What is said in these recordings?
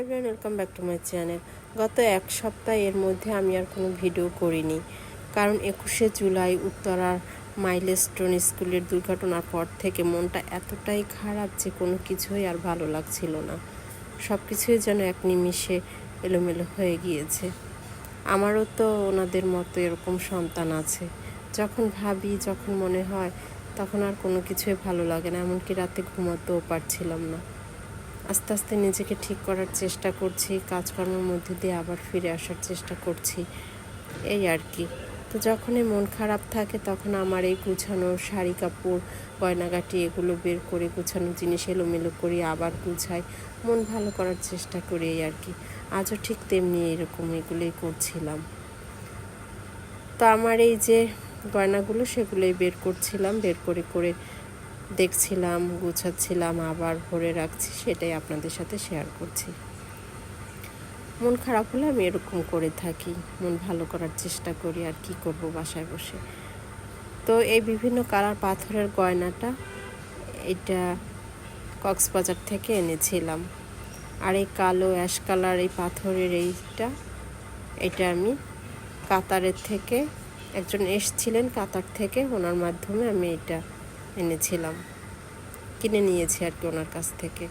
Everyone welcome back to my channel গত এক সপ্তাহ এর মধ্যে আমি আর কোনো ভিডিও করিনি। কারণ একুশে জুলাই উত্তরার মাইলস্টোন স্কুলের দুর্ঘটনার পর থেকে মনটা এতটাই খারাপ যে কোনো কিছুই আর ভালো লাগছিল না। সব কিছুই যেন এক নিমিষে এলোমেলো হয়ে গিয়েছে। আমারও তো ওনাদের মতো এরকম সন্তান আছে। যখন ভাবি, যখন মনে হয়, তখন আর কোনো কিছুই ভালো লাগে না। এমনকি রাতে ঘুমাতেও পারছিলাম না। আস্তে আস্তে নিজেকে ঠিক করার চেষ্টা করছি, কাজকর্মের মধ্যে দিয়ে আবার ফিরে আসার চেষ্টা করছি, এই আর কি। তো যখনই মন খারাপ থাকে তখন আমার এই গুছানো শাড়ি, কাপড়, গয়নাগাটি এগুলো বের করে গুছানো জিনিস এলোমেলো করি আবার গুছাই, মন ভালো করার চেষ্টা করি এই আর কি। আজও ঠিক তেমনি এরকম এগুলোই করছিলাম। তো আমার এই যে গয়নাগুলো সেগুলোই বের করছিলাম, বের করে করে দেখছিলাম, গুছাচ্ছিলাম, আবার ভরে রাখছি, সেটাই আপনাদের সাথে শেয়ার করছি। মন খারাপ হলে আমি এরকম করে থাকি, মন ভালো করার চেষ্টা করি আর কি করব বাসায় বসে। তো এই বিভিন্ন কালার পাথরের গয়নাটা এটা কক্সবাজার থেকে এনেছিলাম। আর এই কালো অ্যাশ কালার এই পাথরের এইটা, এটা আমি কাতারের থেকে, একজন এসছিলেন কাতার থেকে, ওনার মাধ্যমে আমি এটা এনেছিলাম। কিনে নিয়েছি আর কি ওনার কাছ থেকে।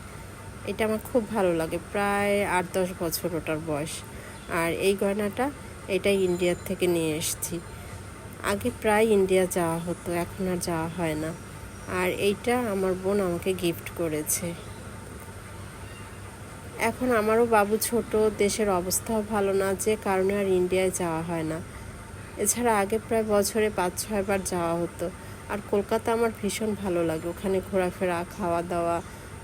এটা আমার খুব ভালো লাগে, প্রায় আট দশ বছর ওটার বয়স। আর এই গয়নাটা এটা ইন্ডিয়ার থেকে নিয়ে এসেছি। আগে প্রায় ইন্ডিয়া যাওয়া হতো, এখন আর যাওয়া হয় না। আর এইটা আমার বোন আমাকে গিফট করেছে। এখন আমারও বাবু ছোট, দেশের অবস্থাও ভালো না, যে কারণে আর ইন্ডিয়ায় যাওয়া হয় না। এছাড়া আগে প্রায় বছরে পাঁচ ছয়বার যাওয়া হতো। আর কলকাতা আমার ভীষণ ভালো লাগে। ওখানে ঘোরাফেরা খাওয়া দাওয়া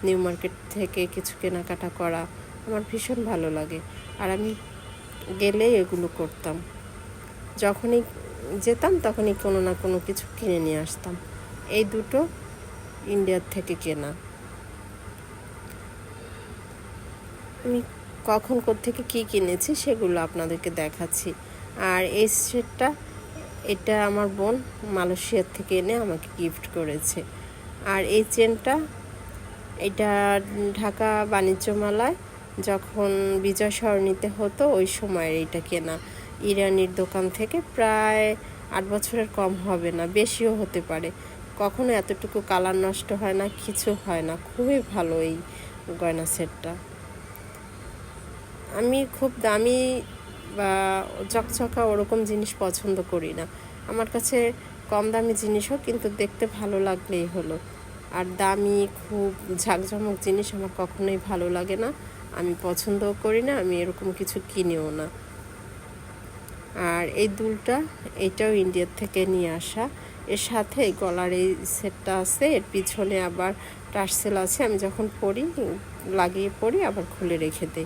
নিউ মার্কেট থেকে কিছু কেনাকাটা করা আমার ভীষণ ভালো লাগে। আর আমি গেলেই এগুলো করতাম। যখনই যেতাম তখনই কোনো না কোনো কিছু কিনে নিয়ে আসতাম। এই দুটো ইন্ডিয়ার থেকে কেনা। আমি কখন থেকে কি কিনেছি সেগুলো আপনাদেরকে দেখাচ্ছি। আর এই সেটটা এটা আমার বোন মালয়েশিয়ার থেকে এনে আমাকে গিফট করেছে। আর এই চেনটা এটা ঢাকা বাণিজ্য মেলায় যখন বিজয় সরণিতে হতো, ওই সময় এইটা কেনা। ইরানির দোকান থেকে প্রায় আট বছরের কম হবে না, বেশিও হতে পারে। কখনো এতটুকু কালার নষ্ট হয় না, কিছু হয় না। খুবই ভালো এই গয়না সেটটা। আমি খুব দামি বা চকচকা ওরকম জিনিস পছন্দ করি না। আমার কাছে কম দামি জিনিস হোক কিন্তু দেখতে ভালো লাগলেই হলো। আর দামি, খুব ঝাঁকঝমক জিনিস আমার কখনোই ভালো লাগে না। আমি পছন্দও করি না, আমি এরকম কিছু কিনেও না। আর এই দুলটা এটাও ইন্ডিয়ার থেকে নিয়ে আসা। এর সাথে গলার এই সেটটা আছে, এর পিছনে আবার টার্সেল আছে। আমি যখন পরি, লাগিয়ে পরি, আবার খুলে রেখে দিই।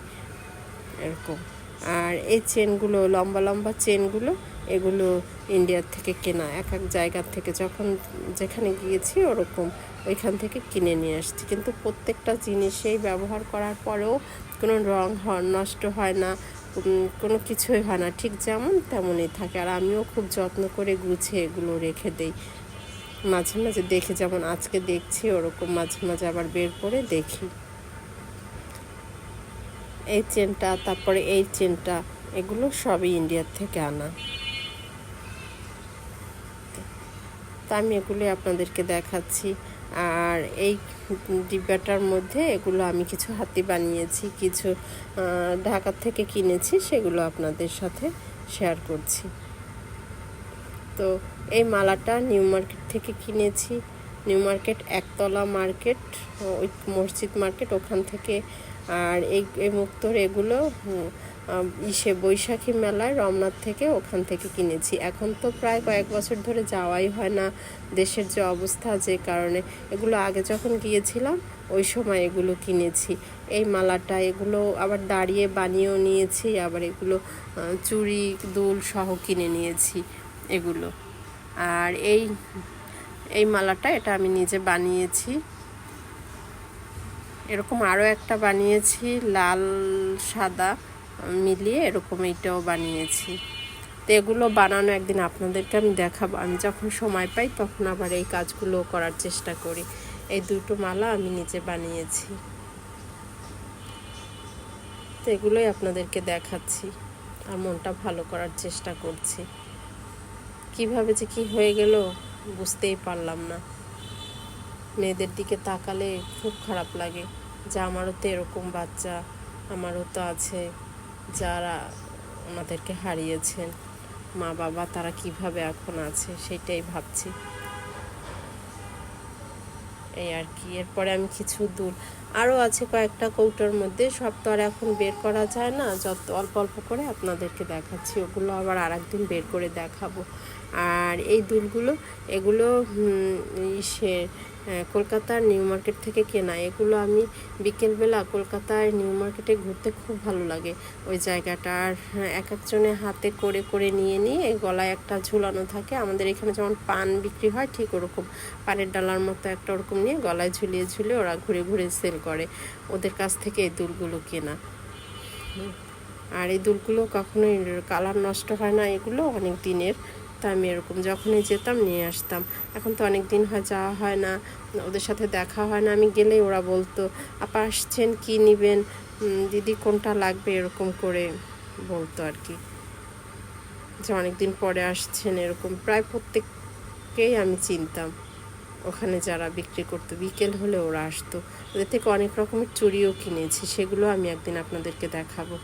এরকম। আর এই চেনগুলো, লম্বা লম্বা চেনগুলো, এগুলো ইন্ডিয়ার থেকে কেনা। এক এক জায়গার থেকে যখন যেখানে গিয়েছি ওরকম ওইখান থেকে কিনে নিয়ে আসছি। কিন্তু প্রত্যেকটা জিনিসেই ব্যবহার করার পরেও কোনো রং নষ্ট হয় না কোনো কিছুই হয় না। ঠিক যেমন তেমনই থাকে। আর আমিও খুব যত্ন করে গুছিয়ে এগুলো রেখে দেই। মাঝে মাঝে দেখে, যেমন আজকে দেখছি, ওরকম মাঝে মাঝে আবার বের করে দেখি। এই চেনটা, তারপরে এই চেনটা, এগুলো সবই ইন্ডিয়ার থেকে আনা। তা আমি এগুলো আপনাদেরকে দেখাচ্ছি। আর এই ডিব্বাটার মধ্যে এগুলো আমি কিছু হাতি বানিয়েছি, কিছু ঢাকা থেকে কিনেছি, সেগুলো আপনাদের সাথে শেয়ার করছি। তো এই মালাটা নিউ মার্কেট থেকে কিনেছি। নিউ মার্কেট, একতলা মার্কেট, ওই মসজিদ মার্কেট ওখান থেকে। আর এই মুক্তর এগুলো ইসে বৈশাখী মেলায় রমনাথ থেকে ওখান থেকে কিনেছি। এখন তো প্রায় কয়েক বছর ধরে যাওয়াই হয় না দেশের যে অবস্থা যে কারণে। এগুলো আগে যখন গিয়েছিলাম, ওই সময় এগুলো কিনেছি। এই মালাটা, এগুলো আবার দাঁড়িয়ে বানিয়েও নিয়েছি, আবার এগুলো চুড়ি, দুল সহ কিনে নিয়েছি এগুলো। আর এই এই মালাটা, এটা আমি নিজে বানিয়েছি। এরকম আরও একটা বানিয়েছি, লাল, সাদা, মিলিয়ে এরকম এইটাও বানিয়েছি। তো এগুলো বানানো একদিন আপনাদেরকে আমি দেখাবো। আমি যখন সময় পাই তখন আবার এই কাজগুলো করার চেষ্টা করি। এই দুটো মালা আমি নিজে বানিয়েছি। তো এগুলোই আপনাদেরকে দেখাচ্ছি আর মনটা ভালো করার চেষ্টা করছি। কীভাবে যে কি হয়ে গেল বুঝতেই পারলাম না। মেয়েদের দিকে তাকালে খুব খারাপ লাগে যে আমারও তো এরকম বাচ্চা, আমারও তো আছে যারা আমাদেরকে হারিয়েছেন। মা বাবা তারা কীভাবে এখন আছে সেটাই ভাবছি। এই আর কি, এরপরে আমি কিছু দূর আরও আছে কয়েকটা কৌটোর মধ্যে সব তো আর এখন বের করা যায় না। যত অল্প অল্প করে আপনাদেরকে দেখাচ্ছি ওগুলো আবার আর একদিন বের করে দেখাবো। আর এই দুলগুলো এগুলো সে কলকাতার নিউ মার্কেট থেকে কেনা। এগুলো আমি বিকেলবেলা কলকাতার নিউ মার্কেটে ঘুরতে খুব ভালো লাগে। ওই জায়গাটা আর হ্যাঁ, এক একজনের হাতে করে করে নিয়ে নিয়ে গলায় একটা ঝুলানো থাকে। আমাদের এখানে যেমন পান বিক্রি হয় ঠিক ওরকম। পানের ডালার মতো একটা ওরকম নিয়ে গলায় ঝুলিয়ে ঝুলিয়ে ওরা ঘুরে ঘুরে সেল করে, ওদের কাছ থেকে এই দুলগুলো কেনা। আর এই দুলগুলো কখনোই কালার নষ্ট হয় না, এগুলো অনেক দিনের। তা আমি এরকম যখনই যেতাম নিয়ে আসতাম। এখন তো অনেক দিন হয়, যাওয়া হয় না, ওদের সাথে দেখা হয় না। আমি গেলেই ওরা বলতো, আপা আসছেন, কী নেবেন? দিদি কোনটা লাগবে? এরকম করে বলতো আর কি। যে অনেক দিন পরে আসছেন এরকম। প্রায় প্রত্যেককেই আমি চিনতাম। ওখানে যারা বিক্রি করতো, বিকেল হলে ওরা আসতো। ওদের থেকে অনেক রকমের চুড়িও কিনেছি, সেগুলো আমি একদিন আপনাদেরকে দেখাবো।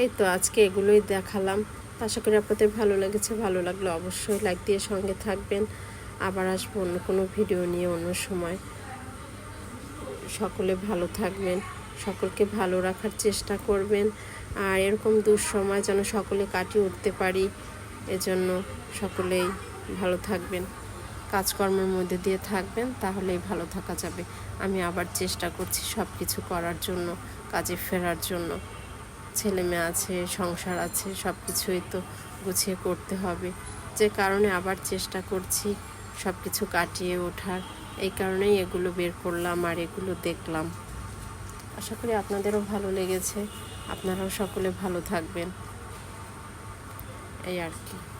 এই তো আজকে এগুলোই দেখালাম। আশা করি আপনাদের ভালো লেগেছে। ভালো লাগলে অবশ্যই লাইক দিয়ে সঙ্গে থাকবেন। আবার আসব অন্য কোনো ভিডিও নিয়ে অন্য সময়। সকলে ভালো থাকবেন, সকলকে ভালো রাখার চেষ্টা করবেন। আর এরকম দুঃসময় যেন সকলে কাটিয়ে উঠতে পারি। এজন্য সকলেই ভালো থাকবেন। কাজকর্মের মধ্যে দিয়ে থাকবেন, তাহলেই ভালো থাকা যাবে। আমি আবার চেষ্টা করছি সব কিছু করার জন্য, কাজে ফেরার জন্য। ছেলে মেয়ে আছে, সংসার আছে সব কিছুই তো গুছিয়ে করতে হবে। যে কারণে আবার চেষ্টা করছি সব কিছু কাটিয়ে ওঠার। এই কারণেই এগুলো বের করলাম আর এগুলো দেখলাম। আশা করি আপনাদেরও ভালো লেগেছে। আপনারাও সকলে ভালো থাকবেন। এই আর কি।